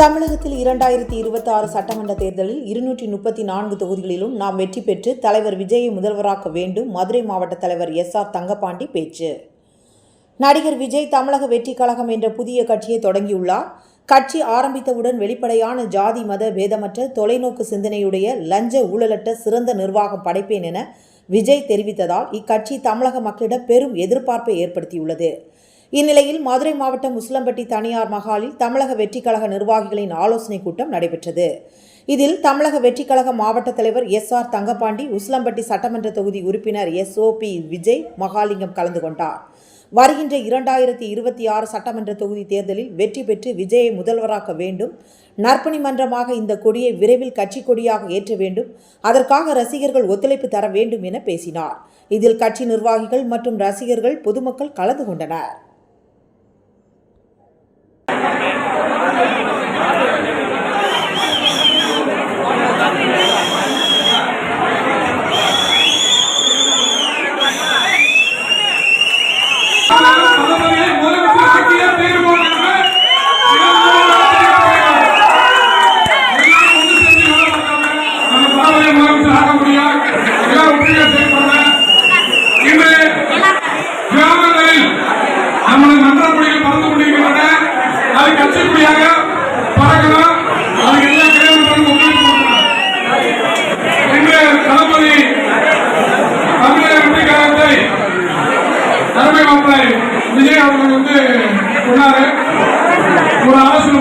தமிழகத்தில் இரண்டாயிரத்தி இருபத்தி ஆறு சட்டமன்ற தேர்தலில் இருநூற்றி முப்பத்தி நான்கு தொகுதிகளிலும் நாம் வெற்றி பெற்று தலைவர் விஜயை முதல்வராக்க வேண்டும் மதுரை மாவட்ட தலைவர் எஸ் ஆர் தங்கபாண்டி பேச்சு. நடிகர் விஜய் தமிழக வெற்றி கழகம் என்ற புதிய கட்சியை தொடங்கியுள்ளார். கட்சி ஆரம்பித்தவுடன் வெளிப்படையான ஜாதி மத பேதமற்ற தொலைநோக்கு சிந்தனையுடைய லஞ்ச ஊழலற்ற சிறந்த நிர்வாகம் படைப்பேன் என விஜய் தெரிவித்ததால் இக்கட்சி தமிழக மக்களிடம் பெரும் எதிர்பார்ப்பை ஏற்படுத்தியுள்ளது. இந்நிலையில் மதுரை மாவட்டம் முஸ்லம்பட்டி தனியார் மகாலில் தமிழக வெற்றிக் கழக நிர்வாகிகளின் ஆலோசனைக் கூட்டம் நடைபெற்றது. இதில் தமிழக வெற்றிக் கழக மாவட்ட தலைவர் எஸ் ஆர் தங்கபாண்டி உஸ்லம்பட்டி சட்டமன்ற தொகுதி உறுப்பினர் S O P Vijay Mahalingam கலந்து கொண்டார். வருகின்ற இரண்டாயிரத்தி இருபத்தி ஆறு சட்டமன்ற தொகுதி தேர்தலில் வெற்றி பெற்று விஜயை முதல்வராக்க வேண்டும். நற்பணி மன்றமாக இந்த கொடியை விரைவில் கட்சி கொடியாக ஏற்ற வேண்டும். அதற்காக ரசிகர்கள் ஒத்துழைப்பு தர வேண்டும் என பேசினார். இதில் கட்சி நிர்வாகிகள் மற்றும் ரசிகர்கள் பொதுமக்கள் கலந்து கொண்டனர். விஜய் அவர்கள் வந்து சொன்னாரு. ஒரு ஆலோசனை